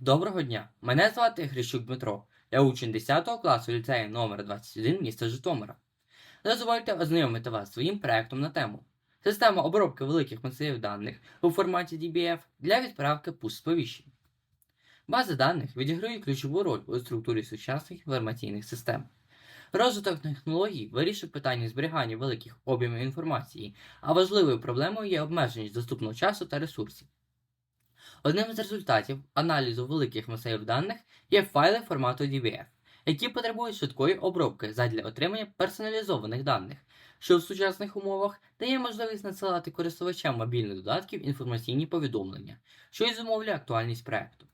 Доброго дня! Мене звати Грищук Дмитро. Я учень 10 класу ліцею номер 21 міста Житомира. Дозвольте ознайомити вас своїм проектом на тему Система обробки великих масивів даних у форматі DBF для відправки пуст сповіщень. Бази даних відіграють ключову роль у структурі сучасних інформаційних систем. Розвиток технологій вирішив питання зберігання великих об'ємів інформації, а важливою проблемою є обмеженість доступного часу та ресурсів. Одним з результатів аналізу великих масивів даних є файли формату DBF, які потребують швидкої обробки задля отримання персоналізованих даних, що в сучасних умовах дає можливість надсилати користувачам мобільних додатків інформаційні повідомлення, що й зумовлює актуальність проекту.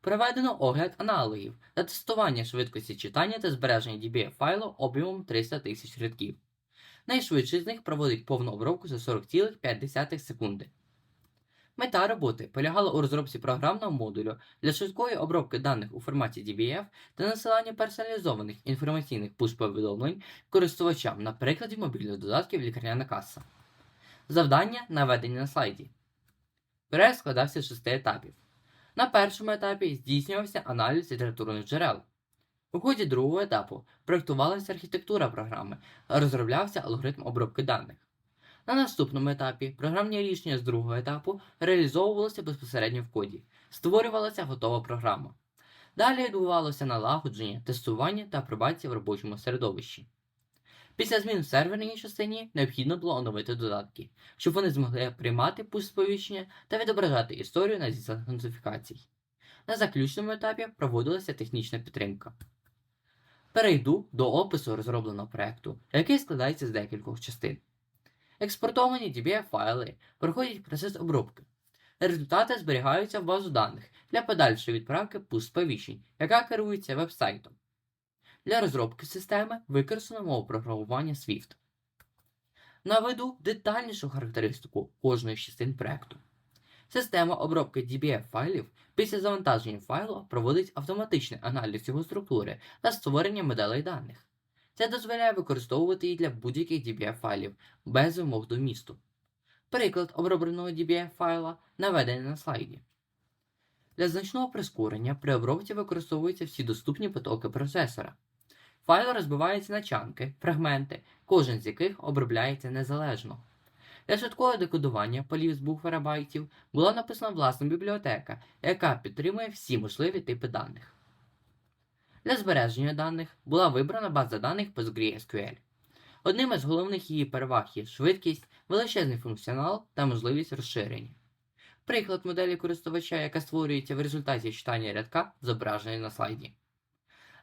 Проведено огляд аналогів та тестування швидкості читання та збереження DBF файлу об'ємом 300 тисяч рядків. Найшвидший з них проводить повну обробку за 40,5 секунди. Мета роботи полягала у розробці програмного модулю для швидкої обробки даних у форматі DBF та насилання персоналізованих інформаційних пуш-повідомлень користувачам на прикладі мобільних додатків лікарняна каса. Завдання наведені на слайді. Проект складався з шести етапів. На першому етапі здійснювався аналіз літературних джерел. У ході другого етапу проєктувалася архітектура програми, розроблявся алгоритм обробки даних. На наступному етапі програмні рішення з другого етапу реалізовувалися безпосередньо в коді, створювалася готова програма. Далі відбувалося налагодження, тестування та апробація в робочому середовищі. Після змін в серверній частині необхідно було оновити додатки, щоб вони змогли приймати пуст сповіщення та відображати історію надісланих нотифікацій. На заключному етапі проводилася технічна підтримка. Перейду до опису розробленого проекту, який складається з декількох частин. Експортовані DBF файли проходять процес обробки. Результати зберігаються в базу даних для подальшої відправки пуст сповіщень, яка керується веб-сайтом. Для розробки системи використано мову програмування Swift. Наведу детальнішу характеристику кожної з частин проекту. Система обробки DBF файлів після завантаження файлу проводить автоматичний аналіз його структури та створення моделей даних. Це дозволяє використовувати її для будь-яких DBF файлів без вимог до місту. Приклад обробленого DBF файла наведений на слайді. Для значного прискорення при обробці використовуються всі доступні потоки процесора. Файл розбивається на чанки, фрагменти, кожен з яких обробляється незалежно. Для швидкого декодування полів з буфера байтів була написана власна бібліотека, яка підтримує всі можливі типи даних. Для збереження даних була вибрана база даних PostgreSQL. Одним із головних її переваг є швидкість, величезний функціонал та можливість розширення. Приклад моделі користувача, яка створюється в результаті читання рядка, зображений на слайді.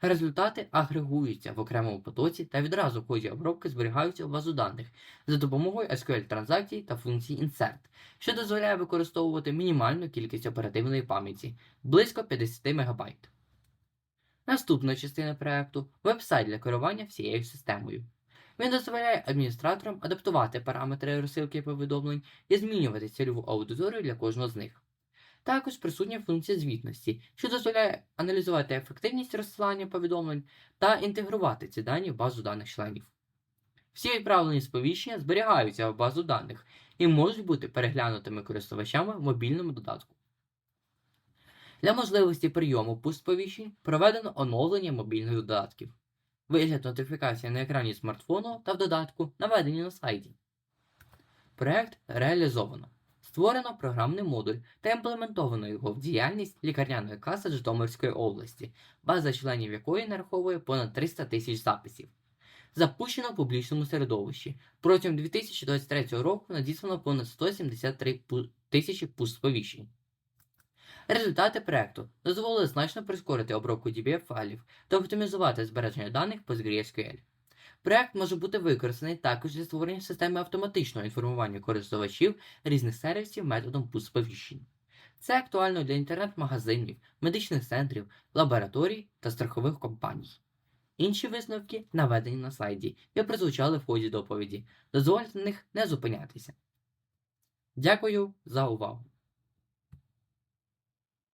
Результати агрегуються в окремому потоці та відразу в ході обробки зберігаються в базу даних за допомогою SQL транзакцій та функції Insert, що дозволяє використовувати мінімальну кількість оперативної пам'яті близько 50 МБ. Наступна частина проекту веб-сайт для керування всією системою. Він дозволяє адміністраторам адаптувати параметри розсилки повідомлень і змінювати цільову аудиторію для кожного з них. Також присутня функція звітності, що дозволяє аналізувати ефективність розсилання повідомлень та інтегрувати ці дані в базу даних членів. Всі відправлені сповіщення зберігаються в базу даних і можуть бути переглянутими користувачами в мобільному додатку. Для можливості прийому пуст-сповіщень проведено оновлення мобільних додатків. Вигляд нотифікації на екрані смартфону та в додатку наведені на слайді. Проект реалізовано. Створено програмний модуль та імплементовано його в діяльність лікарняної каси Житомирської області, база членів якої нараховує понад 300 тисяч записів. Запущено в публічному середовищі. Протягом 2023 року надіслано понад 173 тисячі пуст-сповіщень. Результати проекту дозволили значно прискорити обробку DBF файлів та оптимізувати збереження даних PostgreSQL. Проект може бути використаний також для створення системи автоматичного інформування користувачів різних сервісів методом пуст-сповіщень. Це актуально для інтернет-магазинів, медичних центрів, лабораторій та страхових компаній. Інші висновки наведені на слайді і прозвучали в ході доповіді. Дозвольте на них не зупинятися. Дякую за увагу!